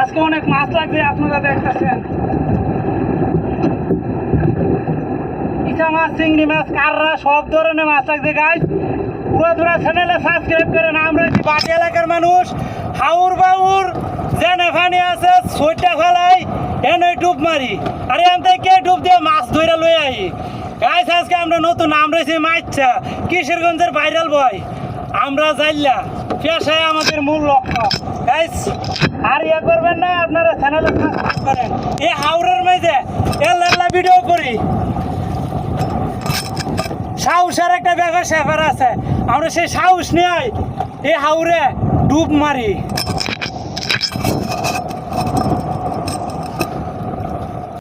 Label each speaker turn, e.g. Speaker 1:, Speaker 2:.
Speaker 1: আজকে অনেক মাছ লাগবে আপনারা দেখতেছেন। মাছ, চিংড়ি মাছ কাররা সব ধরনের মাছ লাগছে গাইজ পুরো দুরা চ্যানেলে সাবস্ক্রাইব করেন আমরা বাটি এলাকার মানুষ, হাউর বাউর জেনে ফানি আছে, সইটা ফেলাই এনে ডুব মারি। আর এখান থেকে ডুব দিয়ে মাছ ধরে লই আই গাইজ আজকে আমরা নতুন নাম রয়েছে মাইচ্ছা। কিশোরগঞ্জের ভাইরাল বয়। আমরা যাইলা পেশায় আমাদের মূল লক্ষ্য। গাইজ আর ইয়ে করবেন না, আপনারা চ্যানেলে করেন। এই হাওড়ের মেঝে এল্লা ভিডিও করি। সাহসের একটা ব্যাপার স্যাপার আছে। আমরা সেই সাহস নিয়ে এই হাউরে ডুব মারি।